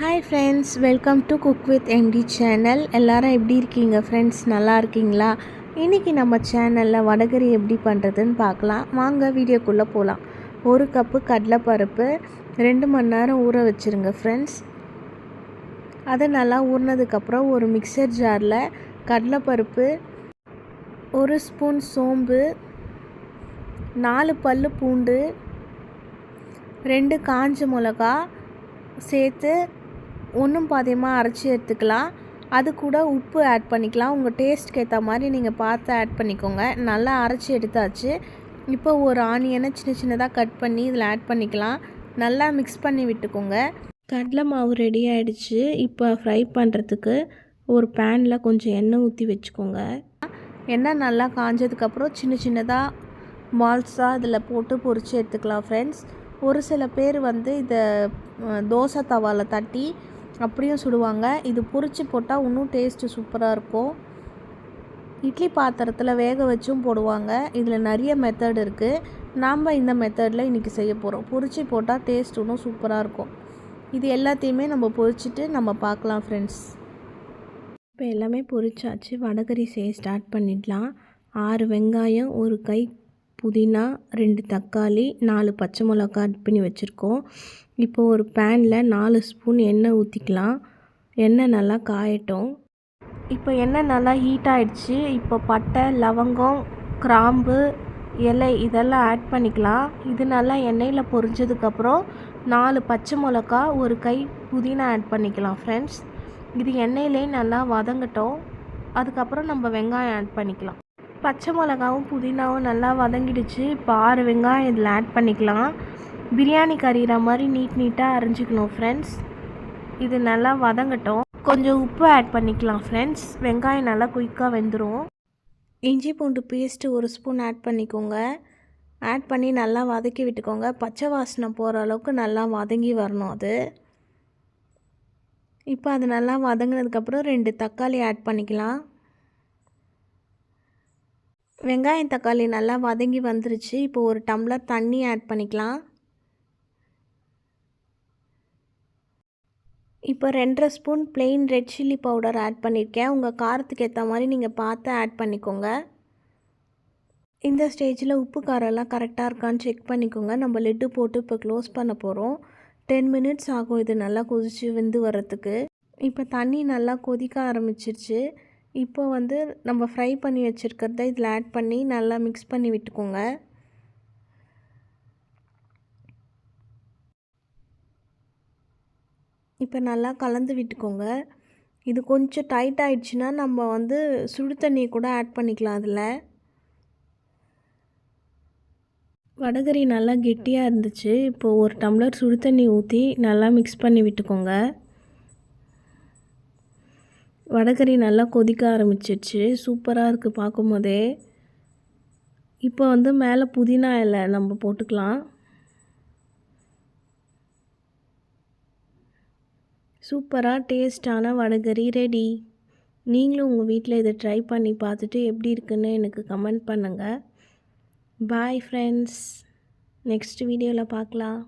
Hi friends welcome to cook with MT channel எல்லாரும் எப்படி இருக்கீங்க? ஃப்ரெண்ட்ஸ் நல்லா இருக்கீங்களா? இன்றைக்கி நம்ம சேனலில் வடகறி எப்படி பண்ணுறதுன்னு பார்க்கலாம். வாங்க வீடியோக்குள்ளே போகலாம் ஒரு கப்பு கடலைப்பருப்பு ரெண்டு மணி நேரம் ஊற வச்சுருங்க ஃப்ரெண்ட்ஸ் அது நல்லா ஊறினதுக்கப்புறம் ஒரு மிக்சர் ஜாரில் கடலைப்பருப்பு ஒரு ஸ்பூன் சோம்பு நாலு பல் பூண்டு ரெண்டு காஞ்ச மிளகா சேர்த்து ஒன்றும் பாதியமாக அரைச்சி எடுத்துக்கலாம். அது கூட உப்பு ஆட் பண்ணிக்கலாம். உங்கள் டேஸ்ட்க்கு ஏற்ற மாதிரி நீங்கள் பார்த்து ஆட் பண்ணிக்கோங்க. நல்லா அரைச்சி எடுத்தாச்சு. இப்போ ஒரு ஆனியனை சின்ன சின்னதாக கட் பண்ணி இதில் ஆட் பண்ணிக்கலாம். நல்லா மிக்ஸ் பண்ணி விட்டுக்கோங்க. கடலை மாவு ரெடி ஆகிடுச்சு இப்போ ஃப்ரை பண்ணுறதுக்கு ஒரு பேனில் கொஞ்சம் எண்ணெய் ஊற்றி வச்சுக்கோங்க. எண்ணெய் நல்லா காஞ்சதுக்கப்புறம் சின்ன சின்னதாக பால்ஸாக இதில் போட்டு பொரித்து எடுத்துக்கலாம் ஃப்ரெண்ட்ஸ் ஒரு சில பேர் வந்து இதை தோசை தவாவில் தட்டி அப்படியும் சுடுவாங்க இது பொறிச்சு போட்டால் இன்னும் டேஸ்ட்டு சூப்பராக இருக்கும். இட்லி பாத்திரத்தில் வேக வச்சும் போடுவாங்க. இதில் நிறைய மெத்தட் இருக்குது நாம் இந்த மெத்தடில் இன்றைக்கி செய்ய போகிறோம் பொறிச்சு போட்டால் டேஸ்ட் இன்னும் சூப்பராக இருக்கும். இது எல்லாத்தையுமே நம்ம பொரிச்சிட்டு நம்ம பார்க்கலாம் ஃப்ரெண்ட்ஸ் இப்போ எல்லாமே பொரிச்சாச்சு. வடகறி செய்ய ஸ்டார்ட் பண்ணிடலாம். ஆறு வெங்காயம் ஒரு கை புதினா ரெண்டு தக்காளி நாலு பச்சை மிளகா ஆட் பண்ணி வச்சுருக்கோம். இப்போ ஒரு பேனில் நாலு ஸ்பூன் எண்ணெய் ஊற்றிக்கலாம் எண்ணெய் நல்லா காயட்டும். இப்போ எண்ணெய் நல்லா ஹீட் ஆகிடுச்சு இப்போ பட்டை லவங்கம் கிராம்பு இலை இதெல்லாம் ஆட் பண்ணிக்கலாம். இது நல்லா எண்ணெயில் பொரிஞ்சதுக்கப்புறம் நாலு பச்சை மிளகா ஒரு கை புதினா ஆட் பண்ணிக்கலாம் ஃப்ரெண்ட்ஸ் இது எண்ணெயிலே நல்லா வதங்கட்டும். அதுக்கப்புறம் நம்ம வெங்காயம் ஆட் பண்ணிக்கலாம். பச்சை மிளகாவும் புதினாவும் நல்லா வதங்கிடுச்சு. இப்போ ஆறு வெங்காயம் இதில் ஆட் பண்ணிக்கலாம். பிரியாணி கறிகிற மாதிரி நீட் நீட்டாக அரைஞ்சிக்கணும் ஃப்ரெண்ட்ஸ் இது நல்லா வதங்கட்டும். கொஞ்சம் உப்பு ஆட் பண்ணிக்கலாம் ஃப்ரெண்ட்ஸ் வெங்காயம் நல்லா குயிக்காக வெந்துடும் இஞ்சி பூண்டு பேஸ்ட்டு ஒரு ஸ்பூன் ஆட் பண்ணிக்கோங்க. ஆட் பண்ணி நல்லா வதக்கி விட்டுக்கோங்க. பச்சை வாசனை போகிற அளவுக்கு நல்லா வதங்கி வரணும் அது. இப்போ அது நல்லா வதங்கினதுக்கப்புறம் ரெண்டு தக்காளி ஆட் பண்ணிக்கலாம். வெங்காயம் தக்காளி நல்லா வதங்கி வந்துருச்சு. இப்போ ஒரு டம்ளர் தண்ணி ஆட் பண்ணிக்கலாம். இப்போ ரெண்டரை spoon plain red chilli powder add பண்ணியிருக்கேன் உங்கள் காரத்துக்கு ஏற்ற மாதிரி நீங்கள் பார்த்து ஆட் பண்ணிக்கோங்க. இந்த ஸ்டேஜில் உப்பு காரெல்லாம் கரெக்டாக இருக்கான்னு செக் பண்ணிக்கோங்க. நம்ம லெட்டு போட்டு இப்போ க்ளோஸ் பண்ண போகிறோம் டென் மினிட்ஸ் ஆகும். இது நல்லா கொதிச்சு வெந்து வர்றதுக்கு. இப்போ தண்ணி நல்லா கொதிக்க ஆரம்பிச்சிருச்சு. இப்போ வந்து நம்ம ஃப்ரை பண்ணி வச்சுருக்கிறத இதில் ஆட் பண்ணி நல்லா மிக்ஸ் பண்ணி விட்டுக்கோங்க. இப்போ நல்லா கலந்து விட்டுக்கோங்க. இது கொஞ்சம் டைட் ஆகிடுச்சுன்னா நம்ம வந்து சுடு தண்ணி கூட ஆட் பண்ணிக்கலாம் அதில். வடகரி நல்லா கெட்டியாக இருந்துச்சு. இப்போது ஒரு டம்ளர் சுடு தண்ணி ஊற்றி நல்லா மிக்ஸ் பண்ணி விட்டுக்கோங்க. வடகறி நல்லா கொதிக்க ஆரம்பிச்சிருச்சு. சூப்பராக இருக்குது பார்க்கும் போதே இப்போ வந்து மேலே புதினா இலை நம்ம போட்டுக்கலாம். சூப்பராக டேஸ்டான வடகறி ரெடி. நீங்களும் உங்கள் வீட்டில் இதை ட்ரை பண்ணி பார்த்துட்டு எப்படி இருக்குன்னு எனக்கு கமெண்ட் பண்ணுங்கள் பாய் ஃப்ரெண்ட்ஸ். நெக்ஸ்ட் வீடியோவில் பார்க்கலாம்.